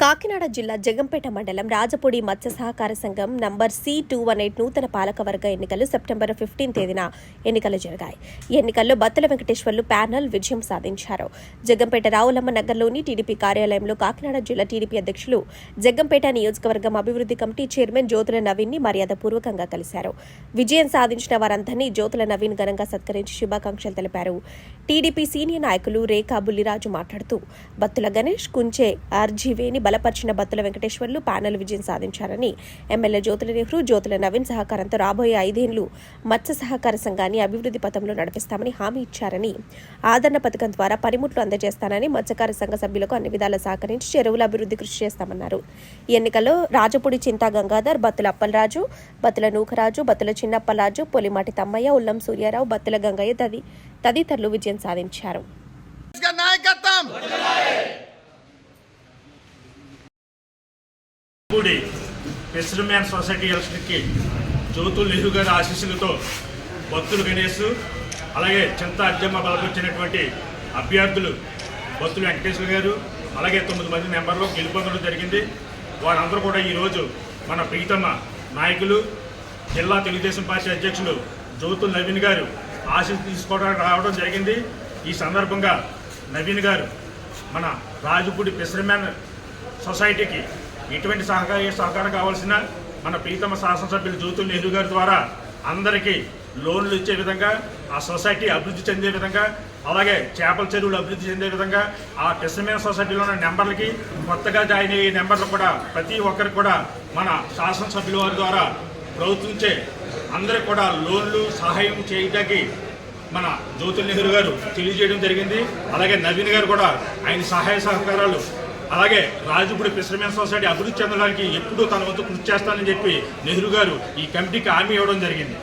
का కాకినాడ జిల్లా జగంపేట మండలం రాజపూడి మత్స్య సహకార సంఘం number C two one eight నూతన పాలకవర్గ ఎన్నికలు సెప్టెంబర్ ఫిఫ్టీన్ తేదీన ఎన్నికలు జరిగాయి. ఈ ఎన్నికల్లో బత్తల వెంకటేశ్వర్లు ప్యానల్ విజయం సాధించారు. జగంపేట రావులమ్మ నగర్లోని టీడీపీ కార్యాలయంలో కాకినాడ జిల్లా టీడీపీ అధ్యక్షులు జగంపేట నియోజకవర్గం అభివృద్ధి కమిటీ చైర్మన్ జ్యోతుల నవీన్ని మర్యాదపూర్వకంగా కలిశారు. విజయం సాధించిన వారందరినీ జ్యోతుల నవీన్ ఘనంగా సత్కరించి శుభాకాంక్షలు తెలిపారు. టీడీపీ సీనియర్ నాయకులు రేఖా బుల్లిరాజు మాట్లాడుతూ బత్తుల గణేష్ కుంచే ఆర్జీవేని బలపరి ఏర్పరిచిన బత్తుల వెంకటేశ్వర్లు ప్యానెల్ విజయం సాధించారని ఎమ్మెల్యే జ్యోతుల నెహ్రూ జ్యోతుల నవీన్ సహకారంతో రాబోయే ఐదేళ్ళు మత్స్య సహకార సంఘాన్ని అభివృద్ధి పథంలో నడిపిస్తామని హామీ ఇచ్చారని ఆదరణ పథకం ద్వారా పనిముట్లు అందజేస్తానని మత్స్యకార సంఘ సభ్యులకు అన్ని విధాల సహకరించి చెరువుల అభివృద్ధి కృషి చేస్తామన్నారు. ఎన్నికల్లో రాజపూడి చింతా గంగాధర్ బత్తుల అప్పలరాజు బత్తుల నూకరాజు బత్తుల చిన్నప్పలరాజు పొలిమాటి తమ్మయ్య ఉల్లం సూర్యారావు బత్తుల గంగయ్య తది తదితరులు విజయం సాధించారు. నాయకత్వం! పూడి పెసరమ్యాన్ సొసైటీ ఎలక్షన్కి జ్యోతులు నెహ్రూ గారి ఆశీస్సులతో భక్తులు గణేష్ అలాగే చింత అర్జమ్మ బలకొచ్చినటువంటి అభ్యర్థులు భక్తులు వెంకటేశ్వర గారు అలాగే తొమ్మిది మంది మెంబర్లు గెలుపొందడం జరిగింది. వారందరూ కూడా ఈరోజు మన ప్రీతమ్మ నాయకులు జిల్లా తెలుగుదేశం పార్టీ అధ్యక్షులు జ్యోతులు నవీన్ గారు ఆశీస్సు తీసుకోవడానికి రావడం జరిగింది. ఈ సందర్భంగా నవీన్ గారు మన రాజుపూడి పెసరమ్యాన్ సొసైటీకి ఇటువంటి సహకార సహకారం కావాల్సిన మన ప్రీతమ శాసనసభ్యులు జ్యోతుల నెహ్రూ గారి ద్వారా అందరికీ లోన్లు ఇచ్చే విధంగా ఆ సొసైటీ అభివృద్ధి చెందే విధంగా అలాగే చేపల చెరువులు అభివృద్ధి చెందే విధంగా ఆ టెస్టమేన్ సొసైటీలో ఉన్న నెంబర్లకి కొత్తగా జాయిన్ అయ్యే నెంబర్లు కూడా ప్రతి ఒక్కరికి కూడా మన శాసనసభ్యుల వారి ద్వారా ప్రభుత్వించే అందరికి కూడా లోన్లు సహాయం చేయడానికి మన జ్యోతుల్ నెహ్రూ గారు తెలియజేయడం జరిగింది. అలాగే నవీన్ గారు కూడా ఆయన సహాయ సహకారాలు అలాగే రాజుపూడి ఫిషర్మెన్ సొసైటీ అభివృద్ధి చెందడానికి ఎప్పుడూ తన వంతు కృషి చేస్తానని చెప్పి నెహ్రూ గారు ఈ కమిటీకి హామీ ఇవ్వడం జరిగింది.